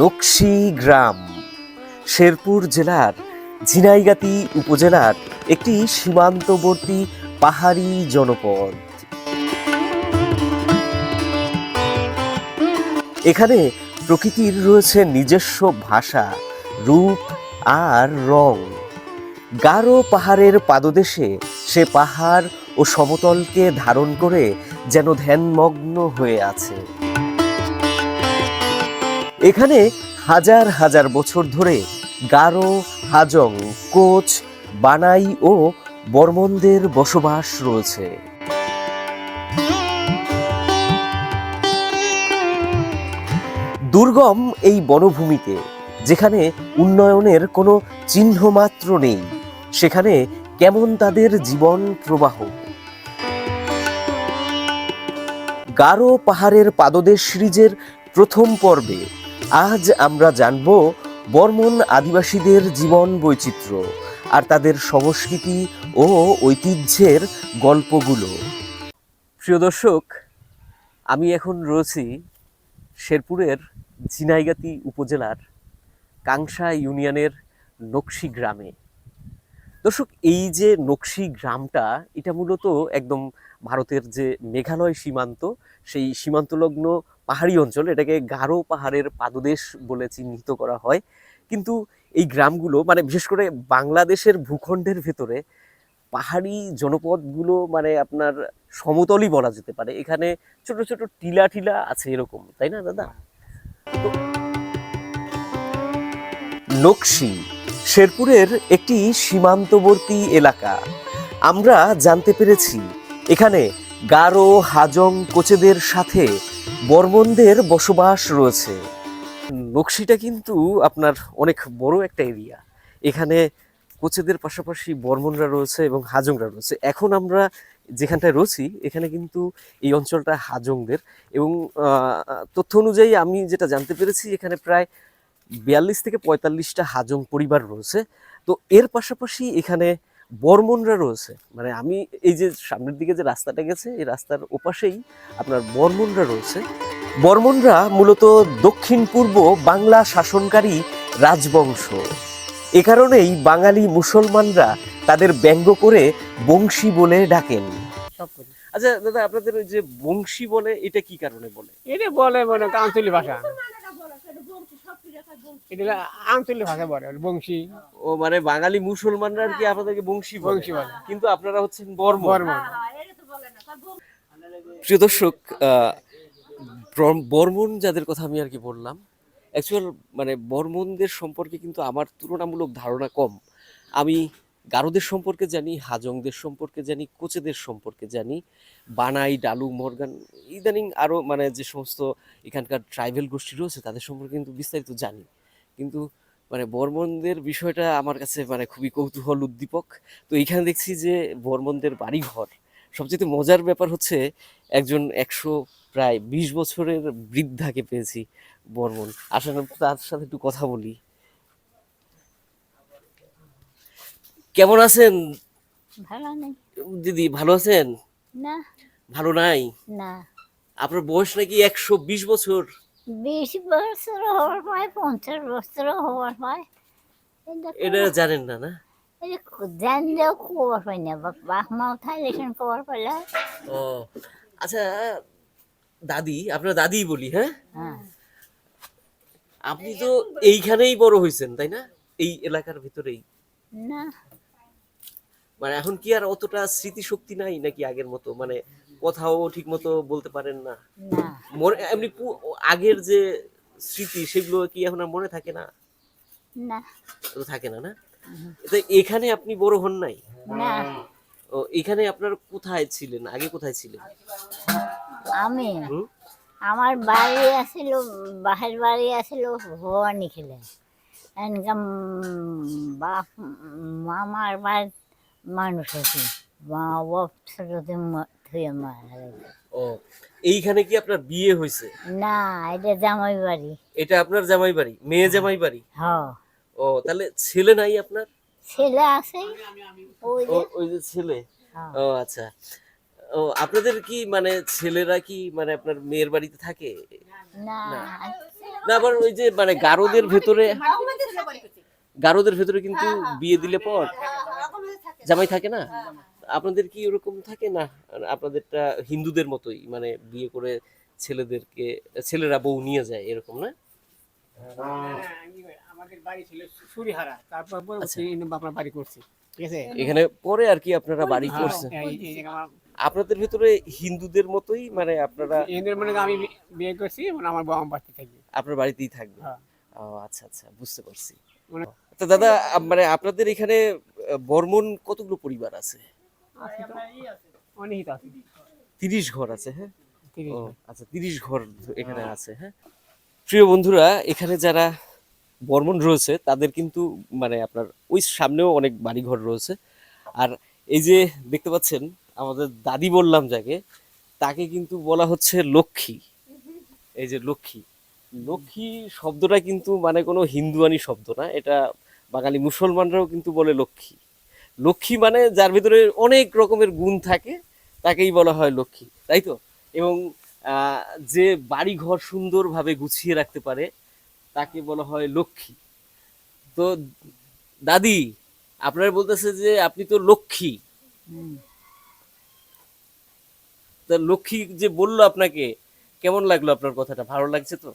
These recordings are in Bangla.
নকশি গ্রাম, শেরপুর জেলার ঝিনাইগাতি উপজেলার একটি সীমান্তবর্তী পাহাড়ি জনপদ। এখানে প্রকৃতির রয়েছে নিজস্ব ভাষা, রূপ আর রং। গারো পাহাড়ের পাদদেশে সে পাহাড় ও সমতলকে ধারণ করে যেন ধ্যানমগ্ন হয়ে আছে। এখানে হাজার হাজার বছর ধরে গারো, হাজং, কোচ, বানাই ও বর্মনদের বসবাস রয়েছে। দুর্গম এই বনভূমিতে, যেখানে উন্নয়নের কোনো চিহ্ন মাত্র নেই, সেখানে কেমন তাদের জীবন প্রবাহ? গারো পাহাড়ের পাদদেশ সিরিজের প্রথম পর্বে আজ আমরা জানব বর্মন আদিবাসীদের জীবন বৈচিত্র্য আর তাদের সংস্কৃতি ও ঐতিহ্যের গল্পগুলো। প্রিয় দর্শক, আমি এখন রয়েছি শেরপুরের ঝিনাইগাতি উপজেলার কাংসা ইউনিয়নের নকশি গ্রামে। দর্শক, এই যে নকশি গ্রামটা, এটা মূলত একদম ভারতের যে মেঘালয় সীমান্ত, সেই সীমান্তলগ্ন পাহাড়ি অঞ্চল, এটাকে গারো পাহাড়ের পাদদেশ বলে চিহ্নিত করা হয়। কিন্তু এই গ্রামগুলো মানে বিশেষ করে বাংলাদেশের ভূখণ্ডের ভেতরে পাহাড়ি জনপদগুলো মানে আপনার সমতলই বলা যেতে পারে। এখানে ছোট ছোট টিলা টিলা আছে এরকম, তাই না দাদা? নকশি শেরপুরের একটি সীমান্তবর্তী এলাকা। আমরা জানতে পেরেছি, এখানে গারো, হাজং, কোচেদের সাথে বর্মনদের বসবাস রয়েছে। নকশিটা কিন্তু আপনার অনেক বড় একটা এরিয়া। এখানে কোচেদের পাশাপাশি বর্মনরা রয়েছে এবং হাজংরা রয়েছে। এখন আমরা যেখানটায় রয়েছি, এখানে কিন্তু এই অঞ্চলটা হাজংদের এবং তথ্য অনুযায়ী আমি যেটা জানতে পেরেছি, এখানে প্রায় বিয়াল্লিশ থেকে পঁয়তাল্লিশটা হাজং পরিবার রয়েছে। তো এর পাশাপাশি এখানে বর্মনরা রয়েছে। মানে আমি এই যে সামনের দিকে যে রাস্তাটা গেছে এই রাস্তার ওপাশেই আপনার বর্মনরা রয়েছে। বর্মনরা মূলত দক্ষিণ পূর্ব বাংলা শাসনকারী রাজবংশ। এ কারণেই বাঙালি মুসলমানরা তাদের ব্যঙ্গ করে বংশী বলে ডাকেন। আচ্ছা দাদা আপনাদের ওই যে বংশী বলে এটা কি কারণে বলে? এটা বলে মনে আঞ্চলিক ভাষা। এটা আঞ্চলিক ভাষা বলে বংশী। ও মানে বাঙালি মুসলমানরা আর কি আপনাদেরকে বংশী বংশী বলে। কিন্তু আপনারা হচ্ছেন বর্মন বর্মন প্রিয় দর্শক বর্মন যাদের কথা আমি আর কি বললাম অ্যাকচুয়াল মানে বর্মনদের সম্পর্কে কিন্তু আমার তুলনামূলক ধারণা কম। আমি গারোদের সম্পর্কে জানি, হাজংদের সম্পর্কে জানি, কোচেদের সম্পর্কে জানি, বানাই, ডালু, মর্গান, ইদানিং আরও মানে যে সমস্ত এখানকার ট্রাইবেল গোষ্ঠী রয়েছে তাদের সম্পর্কে কিন্তু বিস্তারিত জানি। কিন্তু মানে বর্মনদের বিষয়টা আমার কাছে মানে খুবই কৌতূহল উদ্দীপক। তো এইখানে দেখছি যে বর্মনদের বাড়িঘর, সবচেয়ে মজার ব্যাপার হচ্ছে একজন একশো প্রায় বিশ বছরের বৃদ্ধাকে পেয়েছি বর্মন। আসলে তার সাথে একটু কথা বলি। কেমন আছেন? ভালো নেই। দিদি ভালো আছেন? না। ভালো নাই? না। আপনার বয়স নাকি একশো বিশ বছর? বিশ বছর হওয়ার পর পঞ্চাশ বছর হওয়ার পর। এটা জানেন না না? জানলেও খবর পাই না বাপ মা উঠাই লেখেন খবর পাইলে ও আচ্ছা দাদি আপনার দাদি বলি হ্যাঁ? হ্যাঁ। আপনি তো এইখানেই বড় হয়েছেন তাই না? এই এলাকার ভিতরেই। না। মানে এখন কি আর অতটা স্মৃতিশক্তি নাই নাকি আগের মতো? মানে কথাও ঠিক মতো বলতে পারেন না। মনে এমনি আগের যে স্মৃতি সেগুলো কি এখন আর মনে থাকে না? না। থাকে না না? তো এখানে আপনি বড় হন নাই? না। ও এখানে আপনার কোথায় ছিলেন? আগে কোথায় ছিলেন? আমি? আমার বাড়ি আছিল বাহের বাড়ি আছিল ভবানী খেলে এনকাম বাপ মামার বাড়ি মানুষ আছে মা বাপ ছোটতে থুয়ে মারা গেছে। ও এইখানে কি আপনার বিয়ে হয়েছে? না এটা জামাই বাড়ি। এটা আপনার জামাই বাড়ি মেয়ে জামাই বাড়ি? ও তাহলে ছেলে নাই আপনার? ছেলে আছে ওই যে ওই যে ছেলে? হ্যাঁ। ও আচ্ছা। ও আপনাদের কি মানে ছেলেরা কি মানে আপনার মেয়ের বাড়িতে থাকে? না। না। না আবার ওই যে মানে গারোদের ভেতরে গারোদের ভেতরে কিন্তু বিয়ে দিলে পর? জামাই থাকে না? আপনাদের কি ওরকম থাকে না? আপনাদেরটা হিন্দুদের মতোই মানে বিয়ে করে ছেলেদেরকে ছেলেরা বউ নিয়ে যায় এরকম না? হ্যাঁ, আমাদের বাড়ি ছিল সুরিহারা তারপর আপনার বাড়ি করছি ঠিক আছে? এখানে পরে আর কি আপনারা বাড়ি করছেন? হ্যাঁ, আমার- আপনাদের ভেতরে হিন্দুদের মতোই মানে আপনারা এদের মনে আমি বিয়ে করছি মানে আমার বাবা বাড়িতে থাকবে। আপনার বাড়িতেই থাকবে। হ্যাঁ। ও আচ্ছা আচ্ছা বুঝতে পারছি। মানে- তো দাদা মানে আপনাদের এখানে বর্মন কতগুলো পরিবার আছে? তিরিশ ঘর আছে হ্যাঁ। আচ্ছা তিরিশ ঘর এখানে আছে হ্যাঁ? প্রিয় বন্ধুরা এখানে যারা বর্মন রয়েছে তাদের কিন্তু মানে আপনার ওই সামনেও অনেক বাড়িঘর রয়েছে। আর এই যে দেখতে পাচ্ছেন আমাদের দাদি বললাম যাকে তাকে কিন্তু বলা হচ্ছে লক্ষ্মী। এই যে লক্ষ্মী। লক্ষ্মী শব্দটা কিন্তু মানে কোনো হিন্দুয়ানি শব্দ না এটা বাঙালি মুসলমানরাও কিন্তু বলে লক্ষ্মী। লক্ষ্মী মানে যার ভিতরে অনেক রকমের গুণ থাকে তাকেই বলা হয় লক্ষ্মী তাই তো? এবং যে বাড়ি ঘর সুন্দরভাবে গুছিয়ে রাখতে পারে তাকে বলা হয় লক্ষ্মী। তো দাদি আপনার বলতেছে যে আপনি তো লক্ষ্মী। তা লক্ষ্মী যে বলল আপনাকে কেমন লাগল আপনার কথাটা? ভালো লাগছে তো?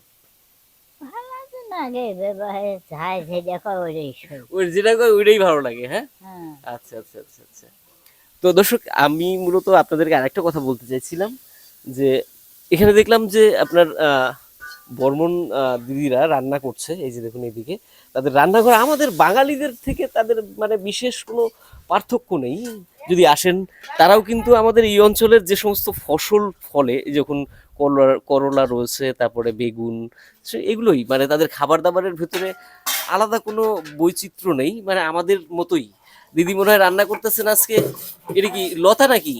লাগে না রে বিবাহে কয় ওইটাই ওই যেটা কয় ওইটাই ভালো লাগে হ্যাঁ? হ্যাঁ। আচ্ছা আচ্ছা আচ্ছা আচ্ছা। তো দর্শক আমি মূলত আপনাদেরকে আরেকটা কথা বলতে চাইছিলাম যে এখানে দেখলাম যে আপনার বর্মন দিদিরা রান্না করছে এই যে দেখুন এইদিকে। তাদের রান্নাঘর আমাদের বাঙালিদের থেকে তাদের মানে বিশেষ কোনো পার্থক্য নেই। যদি আসেন তারাও কিন্তু আমাদের এই অঞ্চলের যে সমস্ত ফসল ফলে যখন করলা রয়েছে তারপরে বেগুন এগুলোই। মানে তাদের খাবার দাবারের ভেতরে আলাদা কোনো বৈচিত্র্য নেই মানে আমাদের মতোই। দিদি মনে হয় রান্না করতেছেন আজকে এটা কি লতা নাকি?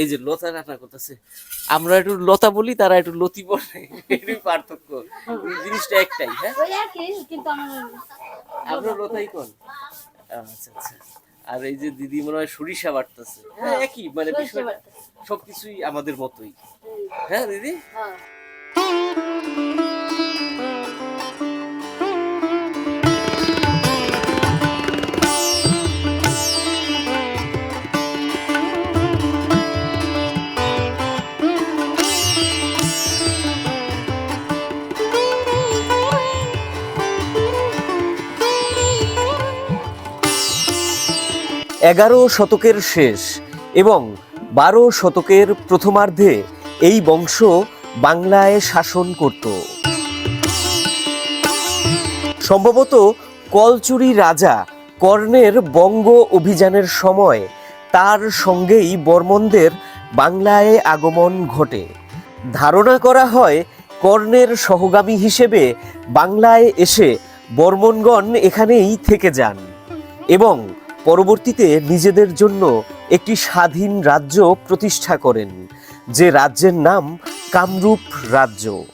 এই যে লতা রান্না করতেছে। আমরা একটু লতা বলি তারা একটু লতি বলে এটাই পার্থক্য। জিনিসটা একটাই হ্যাঁ? আপনার লতাই কোন? আচ্ছা আচ্ছা। আর এই যে দিদি মনে হয় সরিষা বাড়তেছে হ্যাঁ একই মানে সবকিছুই আমাদের মতোই। হ্যাঁ দিদি? এগারো শতকের শেষ এবং বারো শতকের প্রথমার্ধে এই বংশ বাংলায় শাসন করত। সম্ভবত কলচুরি রাজা কর্ণের বঙ্গ অভিযানের সময় তার সঙ্গেই বর্মনদের বাংলায় আগমন ঘটে। ধারণা করা হয় কর্ণের সহগামী হিসেবে বাংলায় এসে বর্মনগণ এখানেই থেকে যান এবং পরবর্তীতে নিজেদের জন্য একটি স্বাধীন রাজ্য প্রতিষ্ঠা করেন। যে রাজ্যের নাম কামরূপ রাজ্য।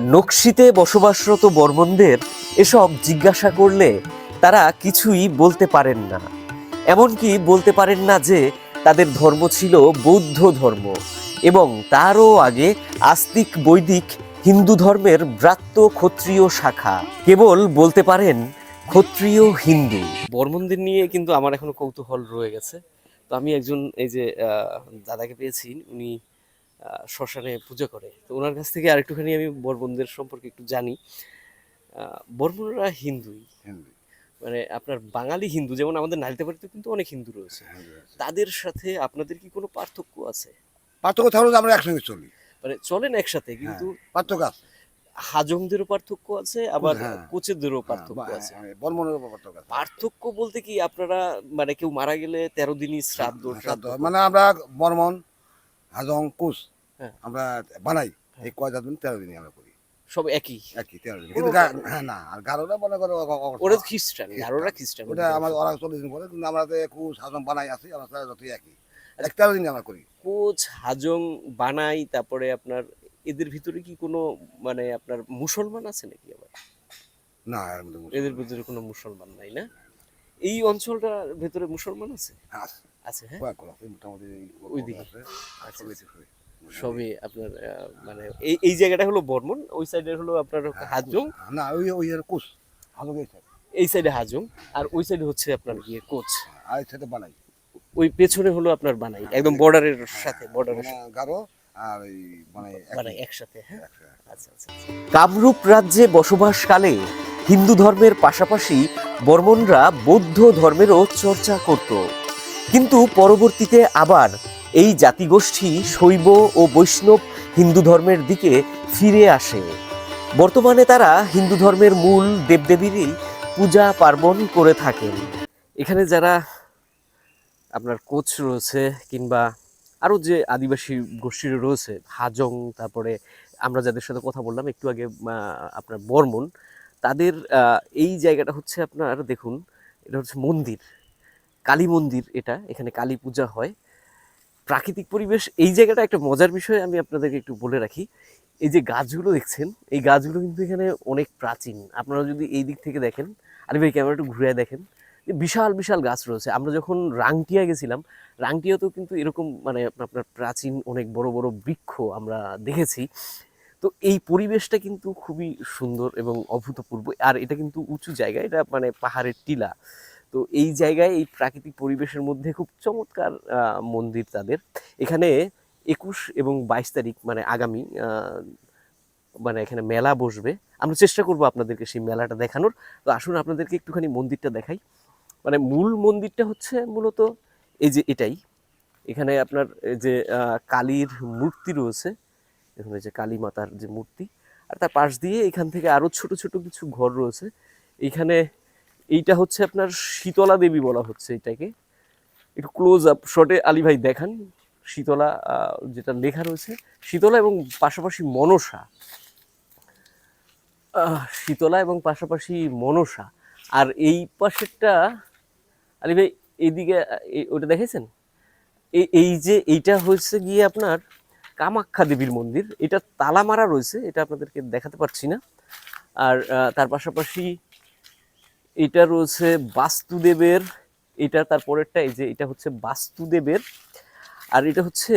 নকশিতে বসবাসরত বর্মনদের এসব জিজ্ঞাসা করলে তারা কিছুই বলতে পারেন না। এমনকি বলতে পারেন না যে তাদের ধর্ম ছিল বৌদ্ধ ধর্ম এবং তারও আগে আস্তিক, বৈদিক, হিন্দু ধর্মের ব্রাত্য ক্ষত্রিয় শাখা। কেবল বলতে পারেন ক্ষত্রিয় হিন্দু। বর্মনদের নিয়ে কিন্তু আমার এখনও কৌতূহল রয়ে গেছে। তো আমি একজন এই যে দাদাকে পেয়েছি উনি শ্মশানে পুজো করে। তো ওনার কাছ থেকে আরেকটুখানি আমি বর্মনদের সম্পর্কে একটু জানি। আহ, বর্মনরা হিন্দুই। হিন্দু মানে আপনার বাঙালি হিন্দু যেমন আমাদের নালিতে বাড়িতে কিন্তু অনেক হিন্দু রয়েছে। তাদের সাথে আপনাদের কি কোনো পার্থক্য আছে? পার্থক্য থাকলে আমরা একসঙ্গে চলি। মানে চলেন একসাথে কিন্তু পার্থক্য আছে। হাজংদেরও পার্থক্য আছে আবার হ্যাঁ। কোচেদেরও হ্যাঁ, পার্থক্য আছে। হ্যাঁ, পার্থক্য আছে। পার্থক্য বলতে কি আপনারা মানে কেউ মারা গেলে তেরো দিনই শ্রাদ্ধ শ্রাদ্ধ। মানে আমরা বর্মন হাজং হ্যাঁ। আমরা বানাই। এই কয় দিন তেরো দিনই আমরা করি। সব একই? একই তেরো দিন। কিন্তু হ্যাঁ না আর গারোরা মনে করো ওরা খ্রিস্টান আরোরা খ্রিস্টান ওটা আমার ওরা চল্লিশ দিন পরে কিন্তু আমরা কুশ হাজং বানাই আছি আমরা যতই একই। এক তেরো দিন আমরা করি। কোচ হাজং বানাই তারপরে আপনার এদের ভিতরে কি কোনো মানে আপনার মুসলমান আছে নাকি আবার? না এদের ভিতরে কোনো মুসলমান নাই না? এই অঞ্চলটার ভেতরে মুসলমান আছে? আছে। হ্যাঁ? মোটামুটি ওইদিকে। আচ্ছা, আছে। সবই আপনার মানে এই এই জায়গাটা হলো বর্মন ওই সাইডে হলো আপনার হাজং। না ওই ওই কোষ ভালো গেছে এই সাইডে। হাজং আর ওই সাইডে হচ্ছে আপনার গিয়ে কোচ। আর সাথে বানাই। ওই পেছনে হলো আপনার বানাই একদম বর্ডারের সাথে বর্ডারের গারো আর এই মানে একই। একসাথে হ্যাঁ? আচ্ছা আচ্ছা আচ্ছা। কামরূপ রাজ্যে বসবাসকালে হিন্দু ধর্মের পাশাপাশি বর্মনরা বৌদ্ধ ধর্মেরও চর্চা করত। কিন্তু পরবর্তীতে আবার এই জাতিগোষ্ঠী শৈব ও বৈষ্ণব হিন্দু ধর্মের দিকে ফিরে আসে। বর্তমানে তারা হিন্দু ধর্মের মূল দেবদেবীরই পূজা পার্বণ করে থাকেন। এখানে যারা আপনার কোচ রয়েছে কিংবা আরও যে আদিবাসী গোষ্ঠীর রয়েছে, হাজং, তারপরে আমরা যাদের সাথে কথা বললাম, একটু আগে আপনার বর্মন, তাদের এই জায়গাটা হচ্ছে আপনার, দেখুন, এটা হচ্ছে মন্দির, কালী মন্দির এটা, এখানে কালী পূজা হয়। প্রাকৃতিক পরিবেশ, এই জায়গাটা একটা মজার বিষয় আমি আপনাদেরকে একটু বলে রাখি। এই যে গাছগুলো দেখছেন, এই গাছগুলো কিন্তু এখানে অনেক প্রাচীন। আপনারা যদি এই দিক থেকে দেখেন, আরে ভাই, ক্যামেরাটা ঘুরে দেখেন। বিশাল বিশাল গাছ রয়েছে। আমরা যখন রাংটিয়া গেছিলাম, রাংটিয়াতেও কিন্তু এরকম মানে আপনার প্রাচীন অনেক বড় বড় বৃক্ষ আমরা দেখেছি। তো এই পরিবেশটা কিন্তু খুবই সুন্দর এবং অভূতপূর্ব। আর এটা কিন্তু উঁচু জায়গা এটা মানে পাহাড়ের টিলা। তো এই জায়গায়, এই প্রাকৃতিক পরিবেশের মধ্যে খুব চমৎকার মন্দির তাদের। এখানে একুশ এবং বাইশ তারিখ মানে আগামী মানে এখানে মেলা বসবে। আমরা চেষ্টা করব আপনাদেরকে সেই মেলাটা দেখানোর। তো আসুন আপনাদেরকে একটুখানি মন্দিরটা দেখাই। মানে মূল মন্দিরটা হচ্ছে মূলত এই যে এটাই। এখানে আপনার যে কালীর মূর্তি রয়েছে। এখানে যে কালী মাতার যে মূর্তি। আর তার পাশ দিয়ে এখান থেকে আরও ছোট ছোট কিছু ঘর রয়েছে। এইখানে এইটা হচ্ছে আপনার শীতলা দেবী বলা হচ্ছে এটাকে। একটু ক্লোজ আপ শটে আলী ভাই দেখান। শীতলা যেটা লেখা রয়েছে, শীতলা এবং পাশাপাশি মনসা। শীতলা এবং পাশাপাশি মনসা। আর এই পাশেরটা আলী ভাই, এইদিকে ওটা দেখেছেন? এই এই যে এইটা হচ্ছে গিয়ে আপনার কামাখ্যা দেবীর মন্দির, এটা তালা মারা রয়েছে, এটা আপনাদেরকে দেখাতে পারছি না। আর তার পাশাপাশি এটা রয়েছে বাস্তুদেবের, এটা তারপরেরটা এই যে এটা হচ্ছে বাস্তুদেবের, আর এটা হচ্ছে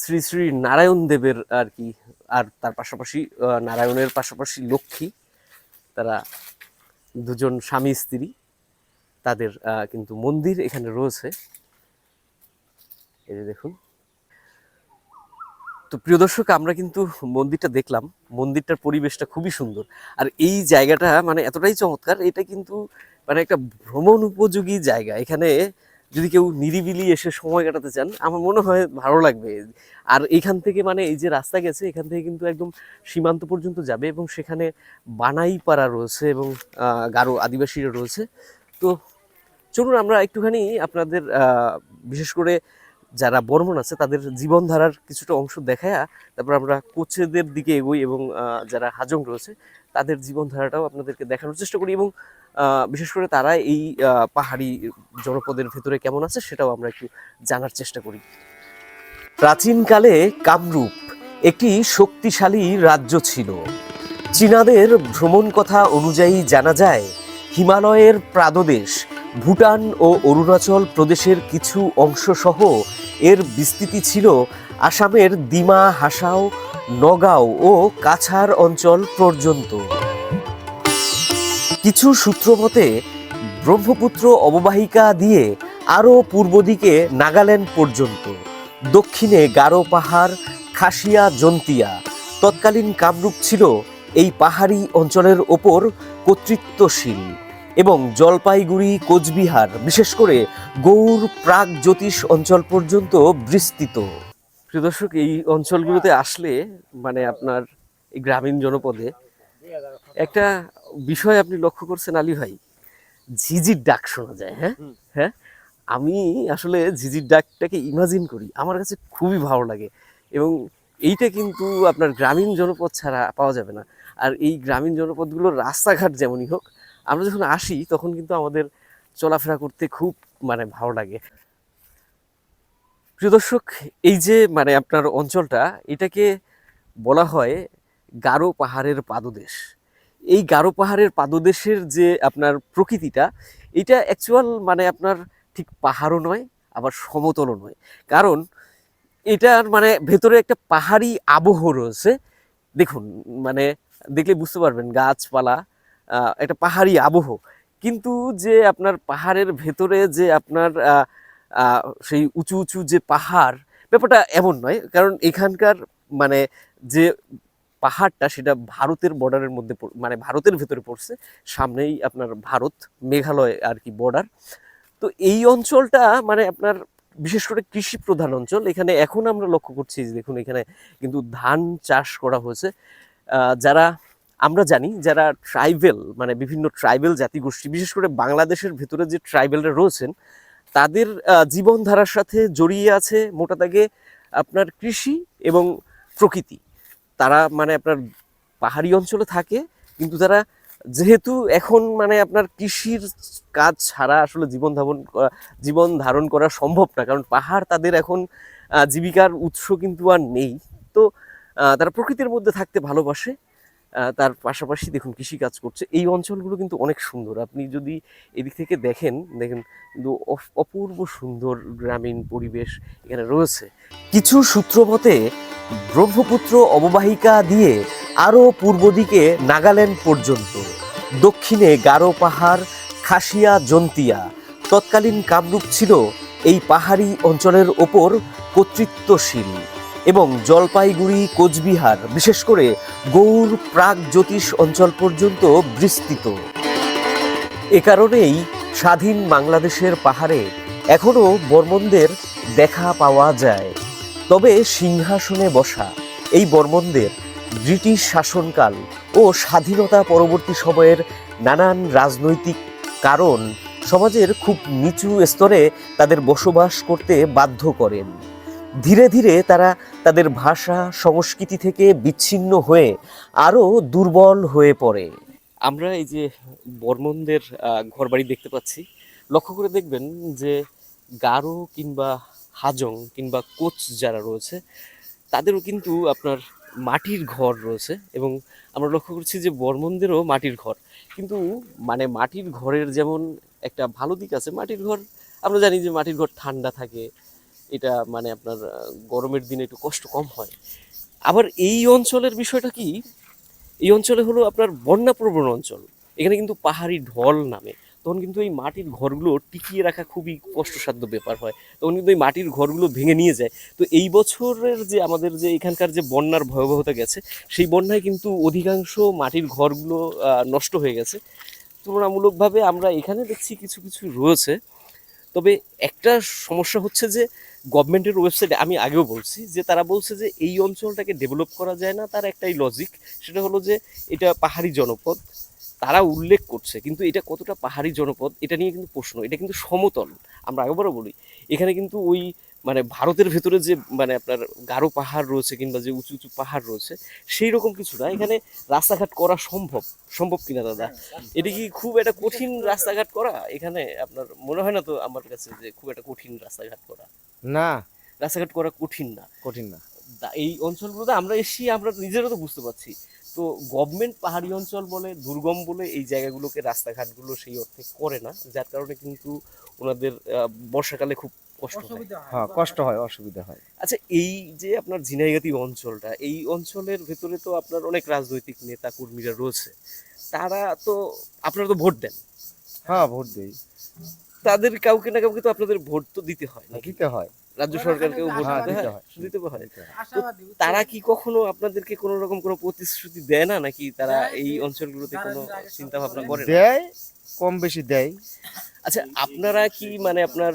শ্রী শ্রী নারায়ণ দেবের আর কি, আর তার পাশাপাশি নারায়ণের পাশাপাশি লক্ষ্মী, তারা দুজন স্বামী স্ত্রী, তাদের কিন্তু মন্দির এখানে রয়েছে। এই যে দেখুন। তো প্রিয় দর্শক, আমরা কিন্তু মন্দিরটা দেখলাম। মন্দিরটার পরিবেশটা খুবই সুন্দর। আর এই জায়গাটা মানে এতটাই চমৎকার, এটা কিন্তু মানে একটা ভ্রমণ উপযোগী জায়গা। এখানে যদি কেউ নিরিবিলি এসে সময় কাটাতে চান, আমার মনে হয় ভালো লাগবে। আর এখান থেকে মানে এই যে রাস্তা গেছে, এখান থেকে কিন্তু একদম সীমান্ত পর্যন্ত যাবে এবং সেখানে বানাইপাড়া রয়েছে এবং গারো আদিবাসীরা রয়েছে। তো চলুন আমরা একটুখানি আপনাদের বিশেষ করে যারা বর্মন আছে, তাদের জীবনধারার কিছুটা অংশ দেখায়া তারপর আমরা কোচেদের দিকে এগোই এবং যারা হাজং রয়েছে, তাদের জীবনধারাটাও আপনাদেরকে দেখানোর চেষ্টা করি এবং বিশেষ করে তারা এই পাহাড়ি জনপদের ভেতরে কেমন আছে সেটাও আমরা একটু জানার চেষ্টা করি। প্রাচীনকালে কামরূপ একটি শক্তিশালী রাজ্য ছিল। চীনাদের ভ্রমণ কথা অনুযায়ী জানা যায়, হিমালয়ের প্রাদদেশ ভুটান ও অরুণাচল প্রদেশের কিছু অংশ সহ এর বিস্তৃতি ছিল আসামের দিমা, হাসাও, নগাঁও ও কাছাড় অঞ্চল পর্যন্ত। কিছু সূত্র মতে ব্রহ্মপুত্র অববাহিকা দিয়ে আরও পূর্ব দিকে নাগাল্যান্ড পর্যন্ত, দক্ষিণে গারো পাহাড়, খাসিয়া জন্তিয়া, তৎকালীন কামরূপ ছিল এই পাহাড়ি অঞ্চলের ওপর কর্তৃত্বশীল এবং জলপাইগুড়ি, কোচবিহার, বিশেষ করে গৌর প্রাগ জ্যোতিষ অঞ্চল পর্যন্ত বিস্তৃত। প্রিয় দর্শক, এই অঞ্চলগুলোতে আসলে মানে আপনার গ্রামীণ জনপদে একটা বিষয় আপনি লক্ষ্য করছেন আলী ভাই ঝিঝির ডাক শোনা যায় হ্যাঁ? হ্যাঁ? আমি আসলে ঝিঝির ডাকটাকে ইমাজিন করি আমার কাছে খুবই ভালো লাগে এবং এইটা কিন্তু আপনার গ্রামীণ জনপদ ছাড়া পাওয়া যাবে না। আর এই গ্রামীণ জনপদগুলোর রাস্তাঘাট যেমনই হোক আমরা যখন আসি তখন কিন্তু আমাদের চলাফেরা করতে খুব মানে ভালো লাগে। প্রিয় দর্শক এই যে মানে আপনার অঞ্চলটা এটাকে বলা হয় গারো পাহাড়ের পাদদেশ। এই গারো পাহাড়ের পাদদেশের যে আপনার প্রকৃতিটা, এটা অ্যাকচুয়াল মানে আপনার ঠিক পাহাড়ও নয়, আবার সমতলও নয়। কারণ এটার মানে ভেতরে একটা পাহাড়ি আবহ রয়েছে। দেখুন মানে দেখলে বুঝতে পারবেন গাছপালা একটা পাহাড়ি আবহ। কিন্তু যে আপনার পাহাড়ের ভেতরে যে আপনার সেই উঁচু উঁচু যে পাহাড়, ব্যাপারটা এমন নয়। কারণ এখানকার মানে যে পাহাড়টা সেটা ভারতের বর্ডারের মধ্যে মানে ভারতের ভেতরে পড়ছে, সামনেই আপনার ভারত, মেঘালয় আর কি বর্ডার তো এই অঞ্চলটা মানে আপনার বিশেষ করে কৃষি প্রধান অঞ্চল, এখানে এখন আমরা লক্ষ্য করছি দেখুন এখানে কিন্তু ধান চাষ করা হয়েছে। যারা, আমরা জানি যারা ট্রাইবেল মানে বিভিন্ন ট্রাইবেল জাতিগোষ্ঠী, বিশেষ করে বাংলাদেশের ভেতরে যে ট্রাইবেলরা রয়েছেন, তাদের জীবনধারার সাথে জড়িয়ে আছে মোটা দাগে আপনার কৃষি এবং প্রকৃতি। তারা মানে আপনার পাহাড়ি অঞ্চলে থাকে, কিন্তু তারা যেহেতু এখন মানে আপনার কৃষির কাজ ছাড়া আসলে জীবন ধারণ করা- জীবন ধারণ করা সম্ভব না। কারণ পাহাড় তাদের এখন জীবিকার উৎস কিন্তু আর নেই। তো তারা প্রকৃতির মধ্যে থাকতে ভালোবাসে। তার পাশাপাশি দেখুন কৃষি কাজ করছে। এই অঞ্চলগুলো কিন্তু অনেক সুন্দর। আপনি যদি এদিক থেকে দেখেন দেখেন কিন্তু অপূর্ব সুন্দর গ্রামীণ পরিবেশ এখানে রয়েছে। কিছু সূত্রপথে ব্রহ্মপুত্র অববাহিকা দিয়ে আরও পূর্ব দিকে নাগাল্যান্ড পর্যন্ত, দক্ষিণে গারো পাহাড়, খাসিয়া, জন্তিয়া। তৎকালীন কামরূপ ছিল এই পাহাড়ি অঞ্চলের ওপর কর্তৃত্বশীল। এবং জলপাইগুড়ি, কোচবিহার, বিশেষ করে গৌড় প্রাগ জ্যোতিষ অঞ্চল পর্যন্ত বিস্তৃত। এ কারণেই স্বাধীন বাংলাদেশের পাহাড়ে এখনও বর্মনদের দেখা পাওয়া যায়। তবে সিংহাসনে বসা এই বর্মনদের ব্রিটিশ শাসনকাল ও স্বাধীনতা পরবর্তী সময়ের নানান রাজনৈতিক কারণ সমাজের খুব নিচু স্তরে তাদের বসবাস করতে বাধ্য করেন। ধীরে ধীরে তারা তাদের ভাষা, সংস্কৃতি থেকে বিচ্ছিন্ন হয়ে আরও দুর্বল হয়ে পড়ে। আমরা এই যে বর্মনদের ঘরবাড়ি দেখতে পাচ্ছি। লক্ষ্য করে দেখবেন যে গারো কিংবা হাজং কিংবা কোচ যারা রয়েছে, তাদেরও কিন্তু আপনার মাটির ঘর রয়েছে এবং আমরা লক্ষ্য করছি যে বর্মনদেরও মাটির ঘর। কিন্তু মানে মাটির ঘরের যেমন একটা ভালো দিক আছে, মাটির ঘর আমরা জানি যে মাটির ঘর ঠান্ডা থাকে এটা মানে আপনার গরমের দিনে একটু কষ্ট কম হয়। আবার এই অঞ্চলের বিষয়টা কি? এই অঞ্চলে হলো আপনার বন্যাপ্রবণ অঞ্চল। এখানে কিন্তু পাহাড়ি ঢল নামে। তখন কিন্তু এই মাটির ঘরগুলো টিকিয়ে রাখা খুবই কষ্টসাধ্য ব্যাপার হয়। তখন কিন্তু এই মাটির ঘরগুলো ভেঙে নিয়ে যায়। তো এই বছরের যে আমাদের যে এখানকার যে বন্যার ভয়াবহতা গেছে, সেই বন্যায় কিন্তু অধিকাংশ মাটির ঘরগুলো নষ্ট হয়ে গেছে। তুলনামূলকভাবে আমরা এখানে দেখছি কিছু কিছু রয়েছে। তবে একটা সমস্যা হচ্ছে যে গভর্নমেন্টের ওয়েবসাইটে আমি আগেও বলছি যে তারা বলছে যে এই অঞ্চলটাকে ডেভেলপ করা যায় না, তার একটাই লজিক সেটা হলো যে এটা পাহাড়ি জনপদ, তারা উল্লেখ করছে, কিন্তু এটা কতটা পাহাড়ি জনপদ, এটা নিয়ে কিন্তু প্রশ্ন, এটা কিন্তু সমতল। আমরা আগেবারও বলি এখানে কিন্তু ওই মানে ভারতের ভেতরে যে মানে আপনার গারো পাহাড় রয়েছে কিংবা যে উঁচু উঁচু পাহাড় রয়েছে সেই রকম কিছু না। এখানে রাস্তাঘাট করা সম্ভব সম্ভব কিনা দাদা? এটা কি খুব একটা কঠিন রাস্তাঘাট করা? এখানে আপনার মনে হয় না তো আমার কাছে যে খুব একটা কঠিন রাস্তাঘাট করা? না। রাস্তাঘাট করা কঠিন না। কঠিন না। এই অঞ্চলগুলোতে আমরা এসেছি আমরা নিজেরও তো বুঝতে পারছি। তো গভর্নমেন্ট পাহাড়ি অঞ্চল বলে দুর্গম বলে এই জায়গাগুলোকে রাস্তাঘাটগুলো সেই অর্থে করে না। যার কারণে কিন্তু ওনাদের বর্ষাকালে খুব কষ্ট হয়। হ্যাঁ কষ্ট হয় অসুবিধা হয়। আচ্ছা এই যে আপনার ঝিনাইগাতি অঞ্চলটা এই অঞ্চলের ভেতরে তো আপনার অনেক রাজনৈতিক নেতা কর্মীরা রয়েছে। তারা তো আপনারা তো ভোট দেন। হ্যাঁ ভোট দেই। তাদের কাউকে না কাউকে তো আপনাদের ভোট তো দিতে হয় দিতে হয়। রাজ্য সরকারকেও ভোট হ্যাঁ দিতে হয়। হয়। দিতে হয়। তারা কি কখনো আপনাদেরকে কোনো রকম কোনো প্রতিশ্রুতি দেয় না নাকি তারা এই অঞ্চলগুলোতে কোনো চিন্তা ভাবনা করে দেয় কম বেশি দেয়। আচ্ছা আপনারা কি মানে আপনার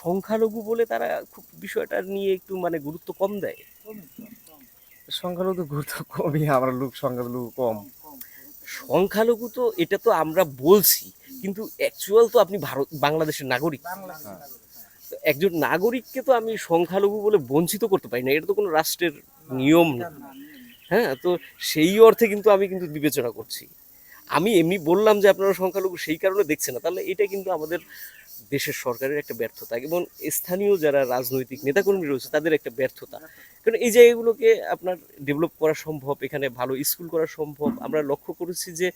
সংখ্যালঘু বলে তারা খুব বিষয়টা নিয়ে একটু মানে গুরুত্ব কম দেয়? সংখ্যালঘু গুরুত্ব কমই আমরা লোক সংখ্যালঘু কম। সংখ্যালঘু তো এটা তো আমরা বলছি কিন্তু অ্যাকচুয়াল তো আপনি ভারত বাংলাদেশের নাগরিক। একজন নাগরিককে তো আমি সংখ্যালঘু বলে বঞ্চিত করতে পারি না এটা তো কোনো রাষ্ট্রের নিয়ম না। হ্যাঁ তো সেই অর্থে কিন্তু আমি কিন্তু বিবেচনা করছি। আমি এমনি বললাম যে আপনারা সংখ্যালঘু সেই কারণে দেখছে না। তাহলে এটা কিন্তু আমাদের দেশের সরকারের একটা ব্যর্থতা এবং স্থানীয় যারা রাজনৈতিক নেতাকর্মী রয়েছে তাদের একটা ব্যর্থতা। কারণ এই জায়গাগুলোকে আপনার ডেভেলপ করা সম্ভব এখানে ভালো স্কুল করা সম্ভব। আমরা লক্ষ্য করেছি যে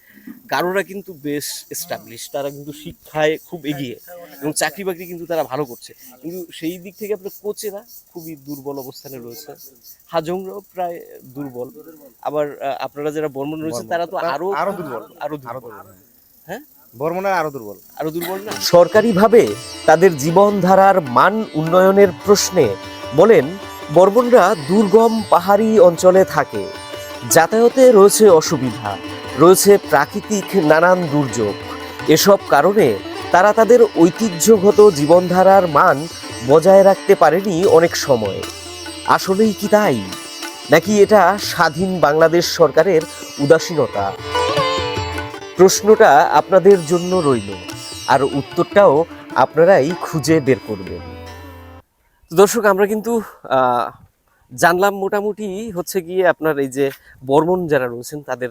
গারোরা কিন্তু বেশ এস্টাবলিশ তারা কিন্তু শিক্ষায় খুব এগিয়ে এবং চাকরি বাকরি কিন্তু তারা ভালো করছে। কিন্তু সেই দিক থেকে আপনার কোচেরা খুবই দুর্বল অবস্থানে রয়েছে। হাজংরাও প্রায় দুর্বল। আবার আপনারা যারা বর্মন রয়েছে তারা তো আরও আরও দুর্বল। আরও দুর্বল হ্যাঁ? বর্মনের আরও দুর্বল। আরও দুর্বল না? সরকারিভাবে তাদের জীবনধারার মান উন্নয়নের প্রশ্নে বলেন বর্মনরা দুর্গম পাহাড়ি অঞ্চলে থাকে। যাতায়াতে রয়েছে অসুবিধা রয়েছে প্রাকৃতিক নানান দুর্যোগ। এসব কারণে তারা তাদের ঐতিহ্যগত জীবনধারার মান বজায় রাখতে পারেনি অনেক সময়। আসলেই কি তাই? নাকি এটা স্বাধীন বাংলাদেশ সরকারের উদাসীনতা? প্রশ্নটা আপনাদের জন্য রইল, আর উত্তরটাও আপনারাই খুঁজে বের করবেন। দর্শক, আমরা কিন্তু জানলাম মোটামুটি হচ্ছে গিয়ে আপনার এই যে বর্মন যারা রয়েছেন, তাদের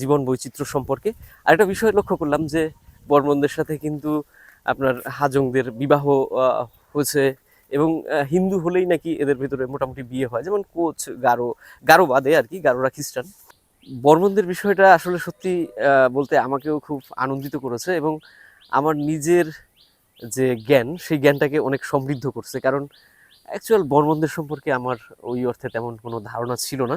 জীবন বৈচিত্র্য সম্পর্কে। আর একটা বিষয় লক্ষ্য করলাম যে, বর্মনদের সাথে কিন্তু আপনার হাজংদের বিবাহ হয়েছে এবং হিন্দু হলেই নাকি এদের ভিতরে মোটামুটি বিয়ে হয়। যেমন কোচ, গারো গারো বাদে আর কি, গারোরা খ্রিস্টান। বর্মনদের বিষয়টা আসলে সত্যি বলতে আমাকেও খুব আনন্দিত করেছে এবং আমার নিজের যে জ্ঞান, সেই জ্ঞানটাকে অনেক সমৃদ্ধ করছে। কারণ অ্যাকচুয়াল বর্মনদের সম্পর্কে আমার ওই অর্থে তেমন কোনো ধারণা ছিল না।